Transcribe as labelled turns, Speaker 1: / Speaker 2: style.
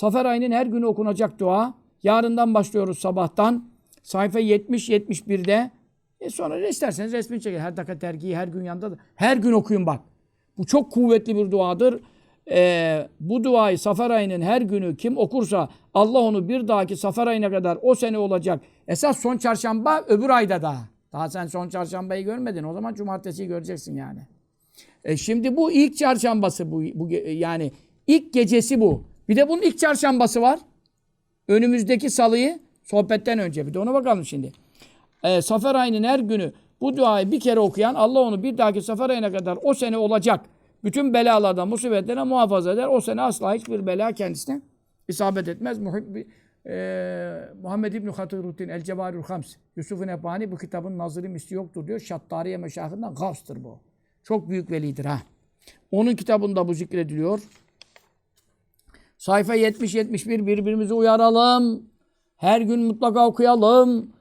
Speaker 1: Safer ayının her günü okunacak dua. Yarından başlıyoruz sabahtan. Sayfa 70-71'de. E sonra isterseniz resmini çekin. Her dakika dergiyi her gün yanında da. Her gün okuyun bak. Bu çok kuvvetli bir duadır. Ee, bu duayı Safer ayının her günü kim okursa Allah onu bir dahaki Safer ayına kadar o sene olacak. Esas son çarşamba öbür ayda daha. Daha sen son çarşambayı görmedin. O zaman cumartesiyi göreceksin yani. E şimdi bu ilk çarşambası bu, bu yani ilk gecesi bu. Bir de bunun ilk çarşambası var. Önümüzdeki salıyı sohbetten önce bir de ona bakalım şimdi. E, Safer ayının her günü bu duayı bir kere okuyan Allah onu bir dahaki Safer ayına kadar o sene olacak. Bütün belalardan, musibetlerden muhafaza eder. O sene asla hiçbir bela kendisine isabet etmez. Muhibbi, e, Muhammed İbni Hatiruddin El Cevarül Hams Yusuf-u Nebhani bu kitabın nazırı misli yoktur diyor. Şattariye meşahından gavstır bu. Çok büyük velidir ha. Onun kitabında bu zikrediliyor. Sayfa 70-71 birbirimizi uyaralım. Her gün mutlaka okuyalım.